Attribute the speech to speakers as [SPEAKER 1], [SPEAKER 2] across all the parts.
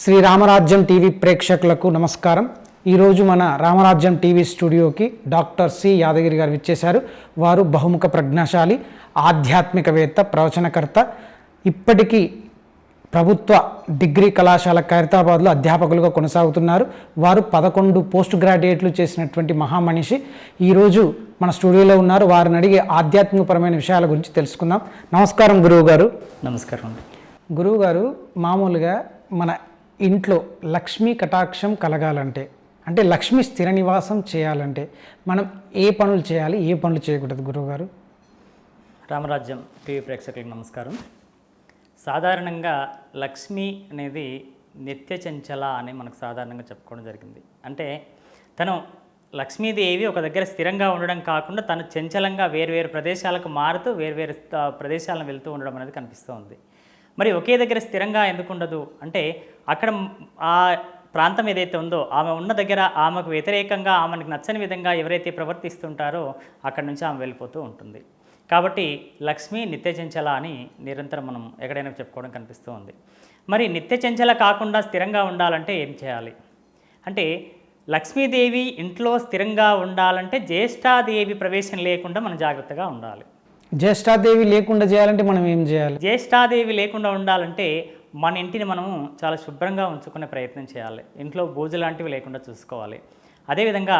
[SPEAKER 1] శ్రీ రామరాజ్యం TV ప్రేక్షకులకు నమస్కారం. ఈరోజు మన రామరాజ్యం టీవీ స్టూడియోకి డాక్టర్ సి యాదగిరి గారు విచ్చేశారు. వారు బహుముఖ ప్రజ్ఞాశాలి ఆధ్యాత్మికవేత్త ప్రవచనకర్త. ఇప్పటికీ ప్రభుత్వ డిగ్రీ కళాశాల ఖైరతాబాద్లో అధ్యాపకులుగా కొనసాగుతున్నారు. వారు పదకొండు పోస్ట్ గ్రాడ్యుయేట్లు చేసినటువంటి మహామనిషి. ఈరోజు మన స్టూడియోలో ఉన్నారు. వారిని అడిగే ఆధ్యాత్మికపరమైన విషయాల గురించి తెలుసుకుందాం. నమస్కారం గురువు గారు
[SPEAKER 2] నమస్కారం అండి.
[SPEAKER 1] గురువుగారు మామూలుగా మన ఇంట్లో లక్ష్మీ కటాక్షం కలగాలంటే అంటే లక్ష్మి స్థిర నివాసం చేయాలంటే మనం ఏ పనులు చేయాలి ఏ పనులు చేయకూడదు గురువుగారు?
[SPEAKER 2] రామరాజ్యం టీవీ ప్రేక్షకులకు నమస్కారం. సాధారణంగా లక్ష్మి అనేది నిత్య చంచల అని మనకు సాధారణంగా చెప్పుకోవడం జరిగింది. అంటే తను లక్ష్మీదేవి ఒక దగ్గర స్థిరంగా ఉండడం కాకుండా తను చంచలంగా వేరు ప్రదేశాలకు మారుతూ వేరు వేరు ప్రదేశాలను వెళ్తూ ఉండడం అనేది కనిపిస్తూ ఉంది. మరి ఒకే దగ్గర స్థిరంగా ఎందుకు ఉండదు? అంటే అక్కడ ఆ ప్రాంతం ఏదైతే ఉందో ఆమె ఉన్న దగ్గర ఆమెకు వ్యతిరేకంగా ఆమెకు నచ్చని విధంగా ఎవరైతే ప్రవర్తిస్తుంటారో అక్కడి నుంచి ఆమె వెళ్ళిపోతూ ఉంటుంది. కాబట్టి లక్ష్మి నిత్య చెంచల అని నిరంతరం మనం ఎక్కడైనా చెప్పుకోవడం కనిపిస్తూ ఉంది. మరి నిత్య చెంచల కాకుండా స్థిరంగా ఉండాలంటే ఏం చేయాలి? అంటే లక్ష్మీదేవి ఇంట్లో స్థిరంగా ఉండాలంటే జ్యేష్ఠాదేవి ప్రవేశం లేకుండా మనం జాగ్రత్తగా ఉండాలి.
[SPEAKER 1] జ్యేష్ఠాదేవి లేకుండా చేయాలంటే మనం ఏం చేయాలి?
[SPEAKER 2] జ్యేష్ఠాదేవి లేకుండా ఉండాలంటే మన ఇంటిని మనము చాలా శుభ్రంగా ఉంచుకునే ప్రయత్నం చేయాలి. ఇంట్లో బూజు లాంటివి లేకుండా చూసుకోవాలి. అదేవిధంగా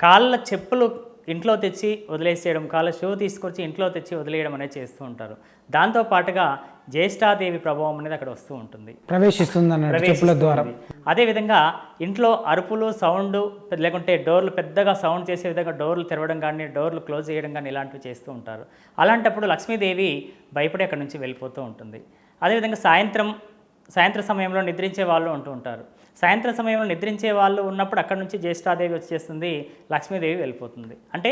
[SPEAKER 2] కాళ్ళ చెప్పులు ఇంట్లో తెచ్చి వదిలేసేయడం కాళ్ళ షూ తీసుకొచ్చి ఇంట్లో తెచ్చి వదిలేయడం అనేది చేస్తూ ఉంటారు. దాంతో పాటుగా జ్యేష్ఠాదేవి ప్రభావం అనేది అక్కడ వస్తూ ఉంటుంది.
[SPEAKER 1] ప్రవేశిస్తుంది. ద్వారా.
[SPEAKER 2] అదేవిధంగా ఇంట్లో అరుపులు సౌండ్ లేకుంటే డోర్లు పెద్దగా సౌండ్ చేసే విధంగా డోర్లు తెరవడం కానీ డోర్లు క్లోజ్ చేయడం కానీ ఇలాంటివి చేస్తూ ఉంటారు. అలాంటప్పుడు లక్ష్మీదేవి భయపడి అక్కడి నుంచి వెళ్ళిపోతూ ఉంటుంది. అదేవిధంగా సాయంత్రం సాయంత్రం సమయంలో నిద్రించే వాళ్ళు ఉంటూ ఉంటారు. సాయంత్రం సమయంలో నిద్రించే వాళ్ళు ఉన్నప్పుడు అక్కడ నుంచి జ్యేష్ఠాదేవి వచ్చేస్తుంది లక్ష్మీదేవి వెళ్ళిపోతుంది. అంటే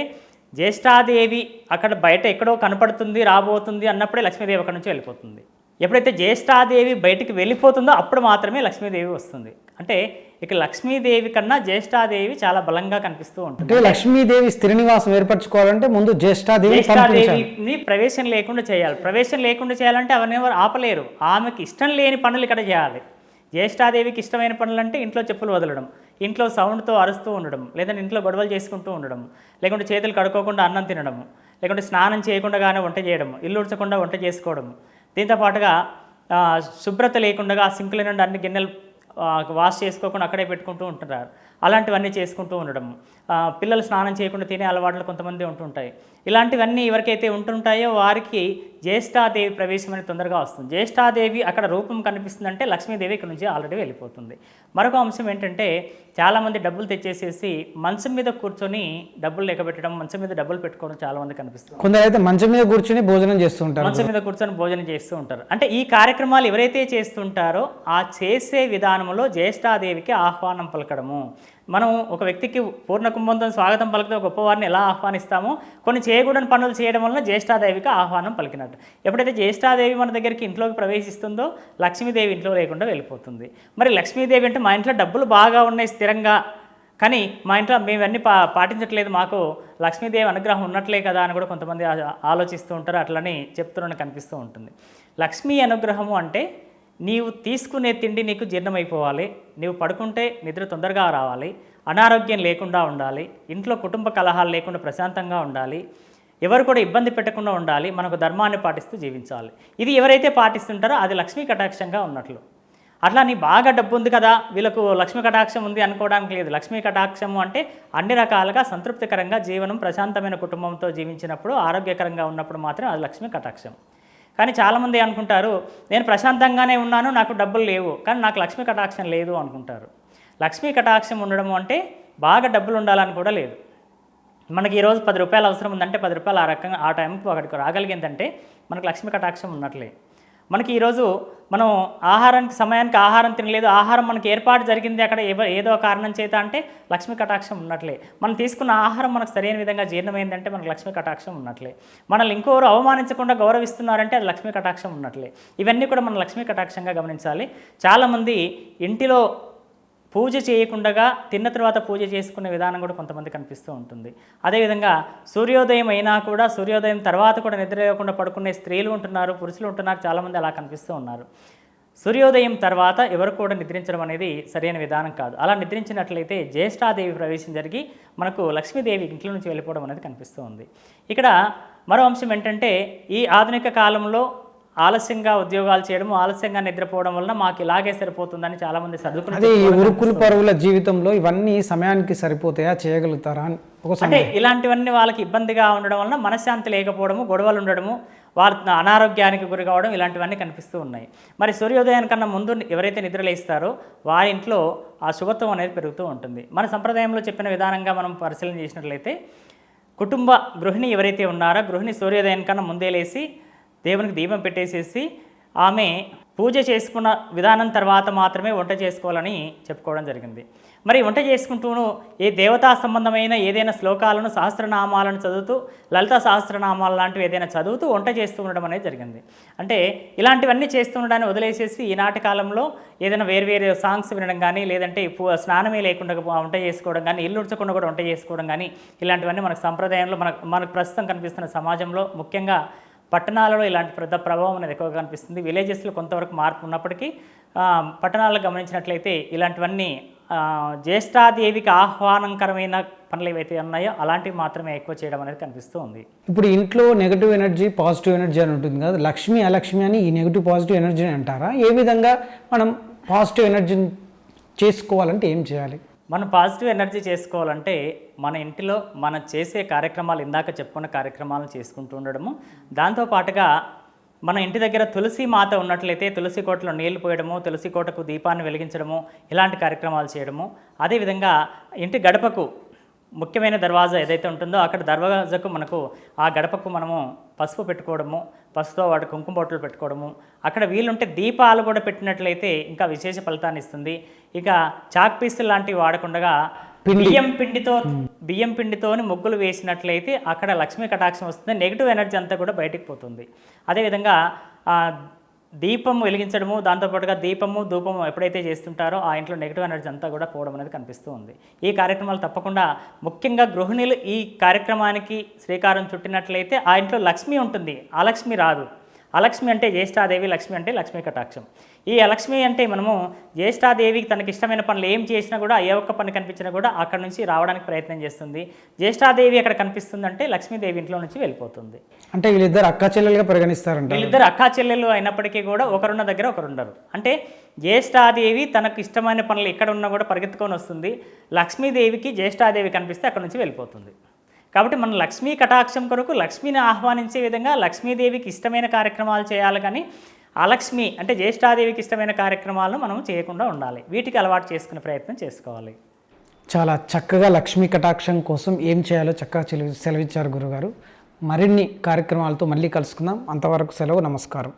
[SPEAKER 2] జ్యేష్ఠాదేవి అక్కడ బయట ఎక్కడో కనపడుతుంది రాబోతుంది అన్నప్పుడే లక్ష్మీదేవి అక్కడ నుంచి వెళ్ళిపోతుంది. ఎప్పుడైతే జ్యేష్ఠాదేవి బయటికి వెళ్ళిపోతుందో అప్పుడు మాత్రమే లక్ష్మీదేవి వస్తుంది. అంటే ఇక లక్ష్మీదేవి కన్నా జ్యేష్ఠాదేవి చాలా బలంగా కనిపిస్తూ ఉంటుంది.
[SPEAKER 1] అంటే లక్ష్మీదేవి స్థిర నివాసం ఏర్పరచుకోవాలంటే ముందు జ్యేష్ఠాదేవి
[SPEAKER 2] జ్యేష్ఠాదేవిని ప్రవేశం లేకుండా చేయాలి. ప్రవేశం లేకుండా చేయాలంటే అవన్నీ ఎవరు ఆపలేరు. ఆమెకి ఇష్టం లేని పనులు ఇక్కడ చేయాలి. జ్యేష్ఠాదేవికి ఇష్టమైన పనులు అంటే ఇంట్లో చెప్పులు వదలడం ఇంట్లో సౌండ్తో అరుస్తూ ఉండడం లేదంటే ఇంట్లో గొడవలు చేసుకుంటూ ఉండడం లేకుంటే చేతులు కడుక్కోకుండా అన్నం తినడం లేకుంటే స్నానం చేయకుండానే వంట చేయడం ఇల్లు ఉడచకుండా వంట చేసుకోవడం. దీంతో పాటుగా శుభ్రత లేకుండా సింకుల నుండి అన్ని గిన్నెలు వాష్ చేసుకోకుండా అక్కడే పెట్టుకుంటూ ఉంటున్నారు. అలాంటివన్నీ చేసుకుంటూ ఉండడం. పిల్లలు స్నానం చేయకుండా తినే అలవాట్లు కొంతమంది ఉంటుంటాయి. ఇలాంటివన్నీ ఎవరికైతే ఉంటుంటాయో వారికి జ్యేష్ఠాదేవి ప్రవేశం అనేది తొందరగా వస్తుంది. జ్యేష్ఠాదేవి అక్కడ రూపం కనిపిస్తుందంటే లక్ష్మీదేవి ఇక్కడ నుంచి ఆల్రెడీ వెళ్ళిపోతుంది. మరొక అంశం ఏంటంటే చాలామంది డబ్బులు తెచ్చేసేసి మంచం మీద కూర్చొని డబ్బులు లెక్క పెట్టడం మంచం మీద డబ్బులు పెట్టుకోవడం చాలా మంది కనిపిస్తుంది.
[SPEAKER 1] కొందరు అయితే మంచం మీద కూర్చుని భోజనం చేస్తూ ఉంటారు.
[SPEAKER 2] మంచం మీద కూర్చొని భోజనం చేస్తూ ఉంటారు. అంటే ఈ కార్యక్రమాలు ఎవరైతే చేస్తుంటారో ఆ చేసే విధానంలో జ్యేష్ఠాదేవికి ఆహ్వానం పలకడము. మనం ఒక వ్యక్తికి పూర్ణ కుంభంతో స్వాగతం పలికితే గొప్పవారిని ఎలా ఆహ్వానిస్తామో కొన్ని చేయకూడని పనులు చేయడం వలన జ్యేష్ఠాదేవికి ఆహ్వానం పలికినట్టు. ఎప్పుడైతే జ్యేష్ఠాదేవి మన దగ్గరికి ఇంట్లోకి ప్రవేశిస్తుందో లక్ష్మీదేవి ఇంట్లో లేకుండా వెళ్ళిపోతుంది. మరి లక్ష్మీదేవి అంటే మా ఇంట్లో డబ్బులు బాగా ఉన్నాయి స్థిరంగా కానీ మా ఇంట్లో మేము పా పాటించట్లేదు మాకు లక్ష్మీదేవి అనుగ్రహం ఉన్నట్లే కదా అని కూడా కొంతమంది ఆ- ఆలోచిస్తూ ఉంటారు అట్లని చెప్తున్న కనిపిస్తూ ఉంటుంది. లక్ష్మీ అనుగ్రహము అంటే నీవు తీసుకునే తిండి నీకు జీర్ణమైపోవాలి. నీవు పడుకుంటే నిద్ర తొందరగా రావాలి. అనారోగ్యం లేకుండా ఉండాలి. ఇంట్లో కుటుంబ కలహాలు లేకుండా ప్రశాంతంగా ఉండాలి. ఎవరు కూడా ఇబ్బంది పెట్టకుండా ఉండాలి. మనకు ధర్మాన్ని పాటిస్తూ జీవించాలి. ఇది ఎవరైతే పాటిస్తుంటారో అది లక్ష్మీ కటాక్షంగా ఉన్నట్లు. అట్లా నీ బాగా డబ్బు ఉంది కదా వీళ్ళకు లక్ష్మీ కటాక్షం ఉంది అనుకోవడానికి లేదు. లక్ష్మీ కటాక్షము అంటే అన్ని రకాలుగా సంతృప్తికరంగా జీవనం ప్రశాంతమైన కుటుంబంతో జీవించినప్పుడు ఆరోగ్యకరంగా ఉన్నప్పుడు మాత్రం అది లక్ష్మీ కటాక్షం. కానీ చాలామంది అనుకుంటారు నేను ప్రశాంతంగానే ఉన్నాను నాకు డబ్బులు లేవు కానీ నాకు లక్ష్మీ కటాక్షం లేదు అనుకుంటారు. లక్ష్మీ కటాక్షం ఉండడం అంటే బాగా డబ్బులు ఉండాలని కూడా లేదు. మనకి ఈరోజు పది రూపాయలు అవసరం ఉందంటే పది రూపాయలు ఆ రకంగా ఆ టైంకి ఒకటికి రాగలిగిందంటే మనకు లక్ష్మీ కటాక్షం ఉన్నట్లే. మనకి ఈరోజు మనం ఆహారానికి సమయానికి ఆహారం తినలేదు. ఆహారం మనకి ఏర్పాటు జరిగింది అక్కడ ఏదో కారణం చేత అంటే లక్ష్మీ కటాక్షం ఉన్నట్లే. మనం తీసుకున్న ఆహారం మనకు సరైన విధంగా జీర్ణమైందంటే మనకు లక్ష్మీ కటాక్షం ఉన్నట్లే. మనల్ని ఇంకోరు అవమానించకుండా గౌరవిస్తున్నారంటే అది లక్ష్మీ కటాక్షం ఉన్నట్లే. ఇవన్నీ కూడా మనం లక్ష్మీ కటాక్షంగా గమనించాలి. చాలామంది ఇంటిలో పూజ చేయకుండా తిన్న తర్వాత పూజ చేసుకునే విధానం కూడా కొంతమంది కనిపిస్తూ ఉంటుంది. అదేవిధంగా సూర్యోదయం అయినా కూడా సూర్యోదయం తర్వాత కూడా నిద్ర లేకుండా పడుకునే స్త్రీలు ఉంటున్నారు పురుషులు ఉంటున్నారు చాలామంది అలా కనిపిస్తూ ఉన్నారు. సూర్యోదయం తర్వాత ఎవరు కూడా నిద్రించడం అనేది సరైన విధానం కాదు. అలా నిద్రించినట్లయితే జ్యేష్ఠాదేవి ప్రవేశం జరిగి మనకు లక్ష్మీదేవి ఇంట్లో నుంచి వెళ్ళిపోవడం అనేది కనిపిస్తూ ఉంది. ఇక్కడ మరో అంశం ఏంటంటే ఈ ఆధునిక కాలంలో ఆలస్యంగా ఉద్యోగాలు చేయడం ఆలస్యంగా నిద్రపోవడం వలన మాకు ఇలాగే సరిపోతుందని చాలామంది సర్దుకుని
[SPEAKER 1] అదే ఈ ఉరుకులు పరుగుల జీవితంలో ఇవన్నీ సమయానికి సరిపోతాయా చేయగలుగుతారా
[SPEAKER 2] అంటే ఇలాంటివన్నీ వాళ్ళకి ఇబ్బందిగా ఉండడం వలన మనశ్శాంతి లేకపోవడము గొడవలు ఉండడము వాళ్ళ అనారోగ్యానికి గురి కావడం ఇలాంటివన్నీ కనిపిస్తూ ఉన్నాయి. మరి సూర్యోదయానికన్నా ముందు ఎవరైతే నిద్రలేస్తారో వారి ఇంట్లో ఆ శుభత్వం అనేది పెరుగుతూ ఉంటుంది. మన సంప్రదాయంలో చెప్పిన విధానంగా మనం పరిశీలన చేసినట్లయితే కుటుంబ గృహిణి ఎవరైతే ఉన్నారో గృహిణి సూర్యోదయానికన్నా ముందే లేసి దేవునికి దీపం పెట్టేసేసి ఆమె పూజ చేసుకున్న విధానం తర్వాత మాత్రమే వంట చేసుకోవాలని చెప్పుకోవడం జరిగింది. మరి వంట చేసుకుంటూను ఏ దేవతా సంబంధమైన ఏదైనా శ్లోకాలను సహస్రనామాలను చదువుతూ లలిత సహస్రనామాలు లాంటివి ఏదైనా చదువుతూ వంట చేస్తూ ఉండడం అనేది జరిగింది. అంటే ఇలాంటివన్నీ చేస్తూ ఉండడాన్ని వదిలేసేసి ఈనాటి కాలంలో ఏదైనా వేరు వేరే సాంగ్స్ వినడం కానీ లేదంటే పూ- స్నానమే లేకుండా వంట చేసుకోవడం కానీ ఇల్లు ఉడ్చకుండా కూడా వంట చేసుకోవడం కానీ ఇలాంటివన్నీ మనకు సంప్రదాయంలో మనకు మనకు ప్రస్తుతం కనిపిస్తున్న సమాజంలో ముఖ్యంగా పట్టణాలలో ఇలాంటి పెద్ద ప్రభావం అనేది ఎక్కువగా కనిపిస్తుంది. విలేజెస్లో కొంతవరకు మార్పు ఉన్నప్పటికీ పట్టణాల్లో గమనించినట్లయితే ఇలాంటివన్నీ జ్యేష్ఠాదేవికి ఆహ్వానకరమైన పనులు ఏవైతే ఉన్నాయో అలాంటివి మాత్రమే ఎక్కువ చేయడం అనేది కనిపిస్తూ ఉంది.
[SPEAKER 1] ఇప్పుడు ఇంట్లో నెగటివ్ ఎనర్జీ పాజిటివ్ ఎనర్జీ అని ఉంటుంది కదా లక్ష్మి అలక్ష్మి అని ఈ నెగిటివ్ పాజిటివ్ ఎనర్జీని అంటారా? ఏ విధంగా మనం పాజిటివ్ ఎనర్జీని చేసుకోవాలంటే ఏం చేయాలి?
[SPEAKER 2] మనం పాజిటివ్ ఎనర్జీ చేసుకోవాలంటే మన ఇంటిలో మనం చేసే కార్యక్రమాలు ఇందాక చెప్పుకున్న కార్యక్రమాలను చేసుకుంటూ ఉండడము. దాంతోపాటుగా మన ఇంటి దగ్గర తులసి మాత ఉన్నట్లయితే తులసి కోటలో నీళ్ళు పోయడము తులసి కోటకు దీపాన్ని వెలిగించడము ఇలాంటి కార్యక్రమాలు చేయడము. అదేవిధంగా ఇంటి గడపకు ముఖ్యమైన దర్వాజా ఏదైతే ఉంటుందో అక్కడ దర్వాజకు మనకు ఆ గడపకు మనము పసుపు పెట్టుకోవడము పసుపుతో వాటి కుంకుమ బొట్టలు పెట్టుకోవడము. అక్కడ వీలుంటే దీపాలు కూడా పెట్టినట్లయితే ఇంకా విశేష ఫలితాన్ని ఇస్తుంది. ఇక చాక్ పీసులు లాంటివి వాడకుండా బియ్యం పిండితో బియ్యం పిండితోని ముగ్గులు వేసినట్లయితే అక్కడ లక్ష్మీ కటాక్షం వస్తుంది. నెగిటివ్ ఎనర్జీ అంతా కూడా బయటికి పోతుంది. అదేవిధంగా దీపం వెలిగించడము దాంతోపాటుగా దీపము ధూపము ఎప్పుడైతే చేస్తుంటారో ఆ ఇంట్లో నెగిటివ్ ఎనర్జీ అంతా కూడా పోవడం అనేది కనిపిస్తూ ఉంది. ఈ కార్యక్రమాలు తప్పకుండా ముఖ్యంగా గృహిణులు ఈ కార్యక్రమానికి శ్రీకారం చుట్టినట్లయితే ఆ ఇంట్లో లక్ష్మి ఉంటుంది. ఆ లక్ష్మి రాదు. అలక్ష్మి అంటే జ్యేష్ఠాదేవి లక్ష్మి అంటే లక్ష్మీ కటాక్షం. ఈ అలక్ష్మి అంటే మనము జ్యేష్ఠాదేవికి తనకి ఇష్టమైన పనులు ఏం చేసినా కూడా ఏ ఒక్క పని కనిపించినా కూడా అక్కడ నుంచి రావడానికి ప్రయత్నం చేస్తుంది. జ్యేష్ఠాదేవి అక్కడ కనిపిస్తుందంటే లక్ష్మీదేవి ఇంట్లో నుంచి వెళ్ళిపోతుంది.
[SPEAKER 1] అంటే వీళ్ళిద్దరు అక్క చెల్లెలుగా పరిగణిస్తారంట
[SPEAKER 2] వీళ్ళిద్దరు అక్కా చెల్లెలు అయినప్పటికీ కూడా ఒకరున్న దగ్గర ఒకరు ఉండరు అంటే జ్యేష్ఠాదేవి తనకు ఇష్టమైన పనులు ఎక్కడ ఉన్నా కూడా పరిగెత్తుకొని వస్తుంది. లక్ష్మీదేవికి జ్యేష్ఠాదేవి కనిపిస్తే అక్కడ నుంచి వెళ్ళిపోతుంది. కాబట్టి మనం లక్ష్మీ కటాక్షం కొరకు లక్ష్మిని ఆహ్వానించే విధంగా లక్ష్మీదేవికి ఇష్టమైన కార్యక్రమాలు చేయాలి కానీ అలక్ష్మి అంటే జ్యేష్ఠాదేవికి ఇష్టమైన కార్యక్రమాలను మనం చేయకుండా ఉండాలి. వీటికి అలవాటు చేసుకునే ప్రయత్నం చేసుకోవాలి.
[SPEAKER 1] చాలా చక్కగా లక్ష్మీ కటాక్షం కోసం ఏం చేయాలో చక్కగా సెలవిచ్చారు గురుగారు. మరిన్ని కార్యక్రమాలతో మళ్ళీ కలుసుకుందాం. అంతవరకు సెలవు నమస్కారం.